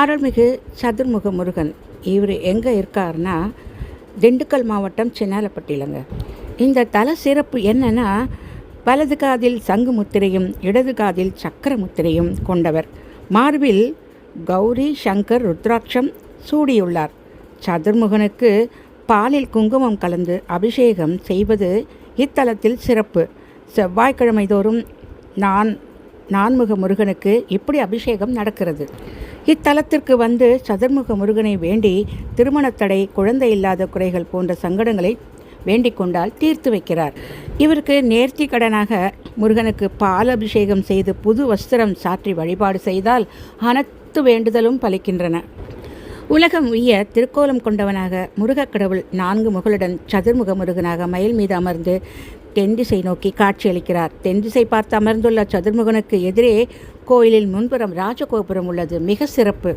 அருள்மிகு சதுர்முக முருகன் இவர் எங்கே இருக்காருன்னா திண்டுக்கல் மாவட்டம் சின்னாலப்பட்டியிலங்க. இந்த தல சிறப்பு என்னன்னா வலது காதில் சங்கு முத்திரையும் இடது காதில் சக்கர முத்திரையும் கொண்டவர். மார்பில் கௌரி சங்கர் ருத்ராட்சம் சூடியுள்ளார். சதுர்முகனுக்கு பாலில் குங்குமம் கலந்து அபிஷேகம் செய்வது இத்தலத்தில் சிறப்பு. செவ்வாய்க்கிழமை தோறும் நான் நான்முக முருகனுக்கு இப்படி அபிஷேகம் நடக்கிறது. இத்தலத்திற்கு வந்து சதுர்முக முருகனை வேண்டி திருமணத்தடை குழந்தை இல்லாத குறைகள் போன்ற சங்கடங்களை வேண்டிக் கொண்டால் தீர்த்து வைக்கிறார். இவருக்கு நேர்த்தி கடனாக முருகனுக்கு பால் அபிஷேகம் செய்து புது வஸ்திரம் சாற்றி வழிபாடு செய்தால் அனைத்து வேண்டுதலும் பலிக்கின்றன. உலகம் உய்ய திருக்கோலம் கொண்டவனாக முருகக் கடவுள் நான்கு முகளுடன் சதுர்முக முருகனாக மயில் மீது அமர்ந்து தென்திசை நோக்கி காட்சியளிக்கிறார். தென்திசை பார்த்து அமர்ந்துள்ள சதுர்முகனுக்கு எதிரே கோயிலில் முன்புறம் ராஜகோபுரம் உள்ளது. மிக சிறப்பு.